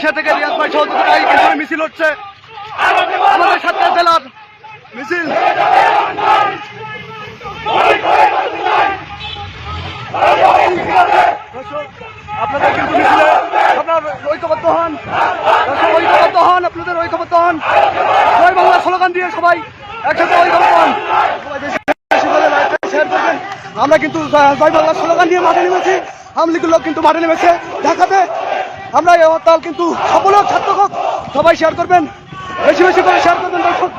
Malaysia থেকে রিয়াজ ভাই সহযোগিতায় এখানে মিছিল হচ্ছে। আমাদের সাতটা জেলার মিছিল। আপনাদের কিন্তু মিছিলে আপনার ঐক্যবদ্ধ হন। ঐক্যবদ্ধ হন, আপনাদের ঐক্যবদ্ধ হন। জয় বাংলা স্লোগান দিয়ে সবাই একসাথে ঐক্যবদ্ধ হন। আমরা কিন্তু জয় বাংলা স্লোগান দিয়ে মাঠে নেমেছি। লোক কিন্তু মাঠে নেমেছে। ঢাকাতে আমরা এই হরতাল কিন্তু সফল হোক, ছাত্র হোক, সবাই শেয়ার করবেন। বেশি বেশি করে শেয়ার করবেন, দর্শক।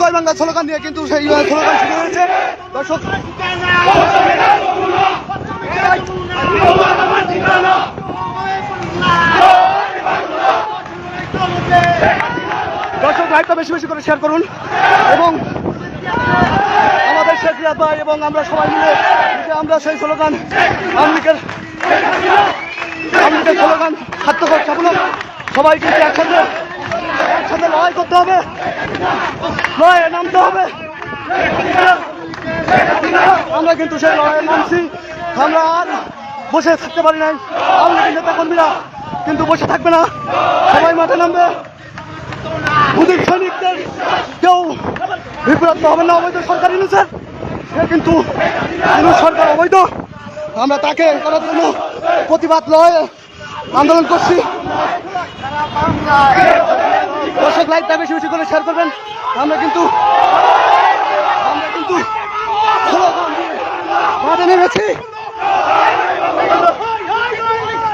জয় বাংলা স্লোগান দিয়ে কিন্তু সেই স্লোগান শুরু হয়েছে। দর্শক দর্শক লাইভটা বেশি বেশি করে শেয়ার করুন। এবং রিয়াদ ভাই এবং আমরা সবাই মিলে আমরা সেই স্লোগান আওয়ামী লীগের স্লোগান ছাত্রকর সফল হোক। সবাই কিন্তু একসাথে একসাথে লড়াই করতে হবে? লড়াইয়ে নামতে হবে? আমরা কিন্তু সেই লড়াইয়ে নামছি। আমরা আর বসে থাকতে পারি নাই। আওয়ামী লীগের নেতা কর্মীরা কিন্তু বসে থাকবে না। সবাই মাঠে নামবে। মোদীর সৈনিকদের কেউ বিপ্রাপ্ত হবে না, অবৈধ সরকার ইনুসের সে কিন্তু ইনুস সরকার অবৈধ। আমরা তাকে করার জন্য প্রতিবাদ লয় আন্দোলন করছি। দর্শক লাইভটা বেশি বেশি করে শেয়ার করবেন। আমরা কিন্তু আমরা কিন্তু মাঠে নেমেছি।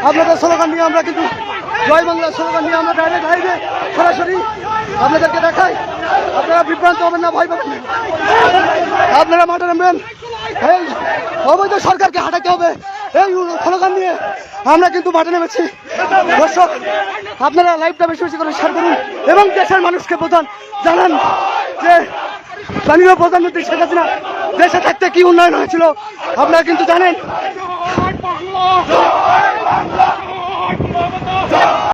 আপনাদের স্লোগান নিয়ে আমরা কিন্তু জয় বাংলা স্লোগান নিয়ে আমরা ডাইরেক্ট লাইভে সরাসরি আপনাদেরকে দেখাই। আপনারা বিভ্রান্ত হবেন না, ভয় পাবেন। আপনারা মাঠে নামবেন। এই, অবৈধ সরকারকে হাঁটাতে হবে। এই স্লোগান নিয়ে আমরা কিন্তু মাঠে নেমেছি। দর্শক, আপনারা লাইভটা বেশি বেশি করে শেয়ার করুন এবং দেশের মানুষকে প্রধান জানান যে স্থানীয় প্রধানমন্ত্রী শেখ হাসিনা দেশে থাকতে কি উন্নয়ন হয়েছিল, আপনারা কিন্তু জানেন।